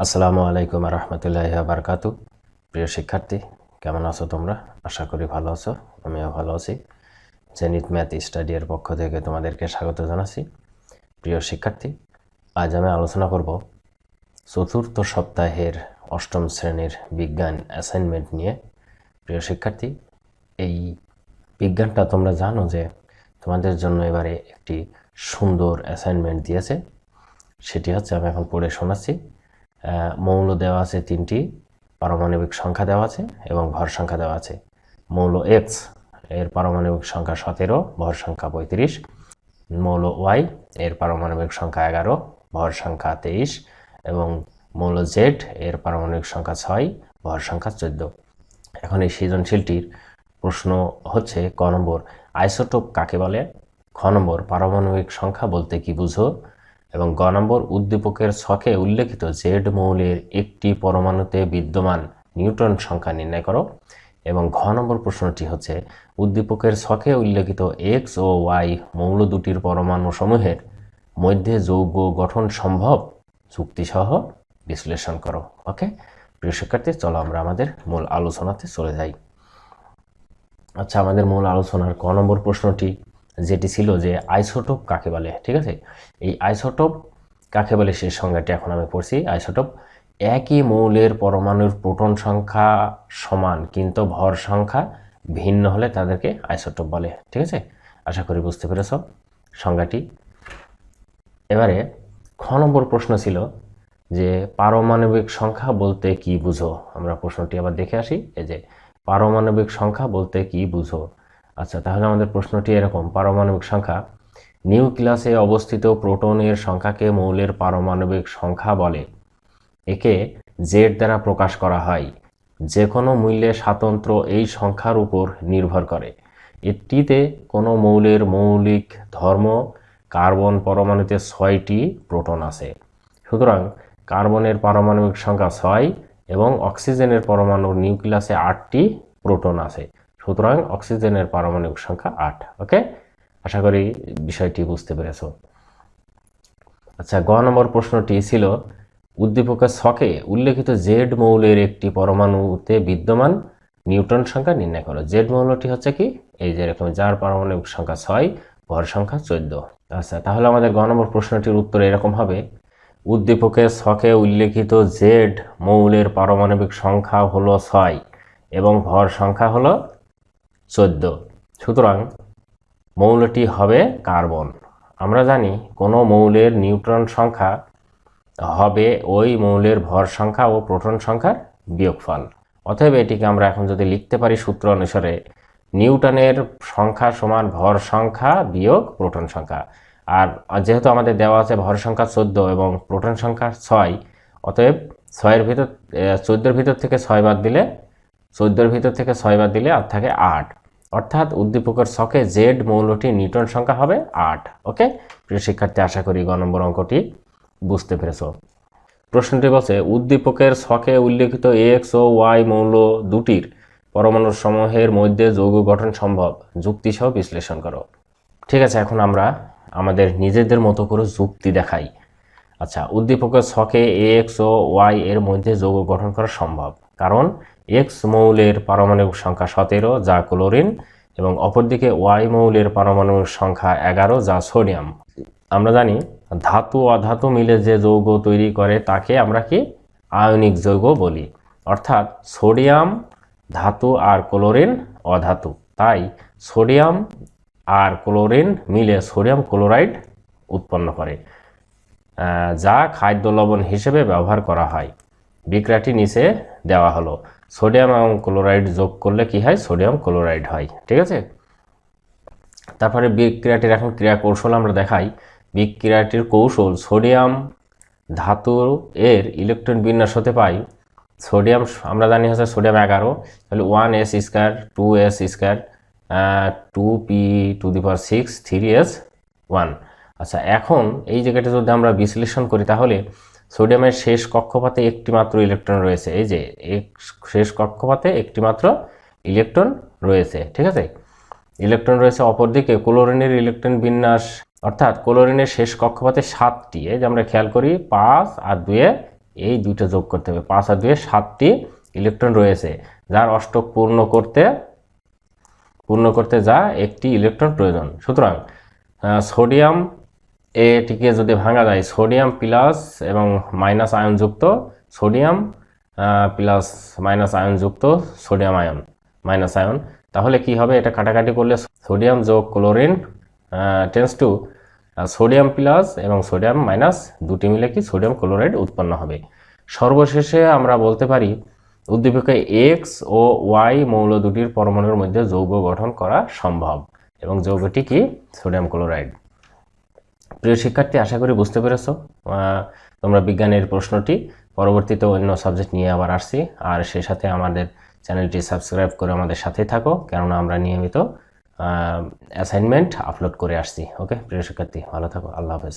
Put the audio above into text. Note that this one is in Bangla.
আসসালামু আলাইকুম রহমতুল্লাহ বারকাতু প্রিয় শিক্ষার্থী, কেমন আছো তোমরা? আশা করি ভালো আছো, আমিও ভালো আছি। জেনিত ম্যাথ স্টাডির পক্ষ থেকে তোমাদেরকে স্বাগত জানাচ্ছি। প্রিয় শিক্ষার্থী, আজ আমি আলোচনা করব চতুর্থ সপ্তাহের অষ্টম শ্রেণির বিজ্ঞান অ্যাসাইনমেন্ট নিয়ে। প্রিয় শিক্ষার্থী, এই বিজ্ঞানটা তোমরা জানো যে তোমাদের জন্য এবারে একটি সুন্দর অ্যাসাইনমেন্ট দিয়েছে। সেটি হচ্ছে আমি এখন পড়ে শোনাচ্ছি। মৌল দেওয়া আছে তিনটি, পারমাণবিক সংখ্যা দেওয়া আছে এবং ভর সংখ্যা দেওয়া আছে। মৌল এক্সের পারমাণবিক সংখ্যা সতেরো, ভর সংখ্যা পঁয়ত্রিশ। মৌল ওয়াই এর পারমাণবিক সংখ্যা এগারো, ভর সংখ্যা তেইশ। এবং মৌল জেড এর পারমাণবিক সংখ্যা ছয়, ভর সংখ্যা চোদ্দ। এখন এই সৃজনশীলটির প্রশ্ন হচ্ছে ক নম্বর। আইসোটোপ কাকে বলে? খ নম্বর, পারমাণবিক সংখ্যা বলতে কি বুঝো? এবং গ নম্বর উদ্দীপকের ছকে উল্লেখিত জেড মৌলের একটি পরমাণুতে বিদ্যমান নিউট্রন সংখ্যা নির্ণয় করো। এবং ঘ নম্বর প্রশ্নটি হচ্ছে, উদ্দীপকের ছকে উল্লেখিত এক্স ও ওয়াই মৌল দুটির পরমাণু সমূহের মধ্যে যৌগ গঠন সম্ভব? যুক্তিসহ বিশ্লেষণ করো। ওকে? প্রিয় শিক্ষার্থী, চলো আমরা আমাদের মূল আলোচনাতে চলে যাই। আচ্ছা আমাদের মূল আলোচনার ক নম্বর প্রশ্নটি যেটি ছিল যে আইসোটোপ কাকে বলে, ঠিক আছে? এই আইসোটোপ কাকে বলে সেই সংজ্ঞাটি এখন আমি পড়ছি। আইসোটোপ একই মৌলের পরমাণুর প্রোটন সংখ্যা সমান, কিন্তু ভর সংখ্যা ভিন্ন হলে তাদেরকে আইসোটোপ বলে, ঠিক আছে? আশা করি বুঝতে পেরেছ সংজ্ঞাটি। এবারে খ নম্বর প্রশ্ন ছিল যে পারমাণবিক সংখ্যা বলতে কি বুঝো? আমরা প্রশ্নটি আবার দেখে আসি। এই যে, পারমাণবিক সংখ্যা বলতে কি বুঝো? আচ্ছা তাহলে আমাদের প্রশ্নটি এরকম, পারমাণবিক সংখ্যা। নিউক্লিয়াসে অবস্থিত প্রোটনের সংখ্যাকে মৌলের পারমাণবিক সংখ্যা বলে। একে জেড দ্বারা প্রকাশ করা হয়। যে কোনো মূল্যে স্বাতন্ত্র এই সংখ্যার উপর নির্ভর করে। এটিতে কোনো মৌলের মৌলিক ধর্ম, কার্বন পরমাণুতে ছয়টি প্রোটন আছে। সুতরাং কার্বনের পারমাণবিক সংখ্যা ছয় এবং অক্সিজেনের পরমাণুর নিউক্লিয়াসে আটটি প্রোটন আছে। সুতরাং অক্সিজেনের পারমাণবিক সংখ্যা আট, ওকে? আশা করি বিষয়টি বুঝতে পেরেছ। আচ্ছা গ নম্বর প্রশ্নটি ছিল, উদ্দীপকের ছকে উল্লেখিত জেড মৌলের একটি পরমাণুতে বিদ্যমান নিউটন সংখ্যা নির্ণয় করো। জেড মৌলটি হচ্ছে কি? এই যে এরকম, যার পারমাণবিক সংখ্যা ছয়, ভর সংখ্যা চোদ্দ। আচ্ছা তাহলে আমাদের গ নম্বর প্রশ্নটির উত্তর এরকম হবে, উদ্দীপকের ছকে উল্লেখিত জেড মৌলের পারমাণবিক সংখ্যা হলো ছয় এবং ভর সংখ্যা হলো চোদ্দ। সুতরাং মৌলটি হবে কার্বন। আমরা জানি কোনো মৌলের নিউট্রন সংখ্যা হবে ওই মৌলের ভর সংখ্যা ও প্রোটন সংখ্যার বিয়োগফল। অতএব এটিকে আমরা এখন যদি লিখতে পারি সূত্র অনুসারে, নিউটনের সংখ্যা সমান ভর সংখ্যা বিয়োগ প্রোটন সংখ্যা। আর যেহেতু আমাদের দেওয়া আছে ভর সংখ্যা চোদ্দ এবং প্রোটন সংখ্যা ছয়, অতএব ছয়ের ভিতর চোদ্দোর ভিতর থেকে ছয় বাদ দিলে, চোদ্দোর ভিতর থেকে ছয় বাদ দিলে আর থাকে আট। অর্থাৎ উদ্দীপকের ছকে জেড মৌলটি নিউটন সংখ্যা হবে আট, ওকে? প্রিয় শিক্ষার্থী, আশা করি গ নম্বর অঙ্কটি বুঝতে পেরেছ। প্রশ্নটি বলছে, উদ্দীপকের ছকে উল্লেখিত এক্স ও ওয়াই মৌল দুটির পরমাণুর সমূহের মধ্যে যৌগ গঠন সম্ভব? যুক্তিসহ বিশ্লেষণ করো। ঠিক আছে, এখন আমরা আমাদের নিজেদের মতো করে যুক্তি দেখাই। আচ্ছা উদ্দীপকের ছকে এক্স ও ওয়াই এর মধ্যে যৌগ গঠন করা সম্ভব? কারণ এক্স মৌলের পারমাণবিক সংখ্যা সতেরো, যা ক্লোরিন, এবং অপরদিকে ওয়াই মৌলের পারমাণবিক সংখ্যা এগারো, যা সোডিয়াম। আমরা জানি ধাতু অধাতু মিলে যে যৌগ তৈরি করে, তাকে আমরা কি আয়নিক যৌগ বলি। অর্থাৎ সোডিয়াম, ধাতু আর ক্লোরিন অধাতু। তাই সোডিয়াম আর ক্লোরিন মিলে সোডিয়াম ক্লোরাইড উৎপন্ন করে যা খাদ্য লবণ হিসেবে ব্যবহার করা হয়। বিক্রিয়াটি নিচে দেওয়া হলো। সোডিয়াম এবং ক্লোরাইড যোগ করলে কি হয়? সোডিয়াম ক্লোরাইড হয়। ঠিক আছে? তারপরে বিক্রিয়াটির এখন ক্রিয়া কৌশল আমরা দেখাই। বিক্রিয়াটির কৌশল, সোডিয়াম ধাতু এর ইলেকট্রন বিন্যাস হতে পাই। সোডিয়াম, আমরা জানি হচ্ছে সোডিয়াম এগারো। তাহলে one s square, two s square two p to the power six, three s one. আচ্ছা এখন এই জায়গাটা যদি আমরা বিশ্লেষণ করি তাহলে সোডিয়ামের শেষ কক্ষপথে একটি মাত্র ইলেকট্রন রয়েছে। এই যে শেষ কক্ষপথে একটি মাত্র ইলেকট্রন রয়েছে, ঠিক আছে? ইলেকট্রন রয়েছে অপরদিকে, ক্লোরিনের ইলেকট্রন বিন্যাস, অর্থাৎ ক্লোরিনের শেষ কক্ষপথে সাতটি। এই যে, আমরা খেয়াল করি, পাঁচ আর দুয়ে এই দুইটা যোগ করতে হবে। পাঁচ আর দুয়ে সাতটি ইলেকট্রন রয়েছে, যার অষ্টক পূর্ণ করতে পূর্ণ করতে যা একটি ইলেকট্রন প্রয়োজন। সুতরাং সোডিয়াম এটিকে যদি ভাঙা যায়, সোডিয়াম প্লাস এবং মাইনাস আয়নযুক্ত সোডিয়াম প্লাস মাইনাস আয়নযুক্ত সোডিয়াম আয়ন, মাইনাস আয়ন, তাহলে কি হবে? এটা কাটাকাটি করলে সোডিয়াম যোগ chlorine tends to sodium plus এবং সোডিয়াম মাইনাস দুটি মিলে কি সোডিয়াম ক্লোরাইড উৎপন্ন হবে। সর্বশেষে আমরা বলতে পারি, উদ্দীপকে এক্স ও ওয়াই মৌল দুটির পরমাণুর মধ্যে যৌগ গঠন করা সম্ভব এবং যৌগটি কি? Sodium chloride. প্রিয় শিক্ষার্থী, আশা করি বুঝতে পেরেছ তোমরা বিজ্ঞানের প্রশ্নটি, পরবর্তীতে অন্য সাবজেক্ট নিয়ে আবার আসছি, আর সেই সাথে আমাদের চ্যানেলটি সাবস্ক্রাইব করে আমাদের সাথেই থাকো, কেননা আমরা নিয়মিত অ্যাসাইনমেন্ট আপলোড করে আসছি। ওকে প্রিয় শিক্ষার্থী, ভালো থাকো, আল্লাহ হাফেজ।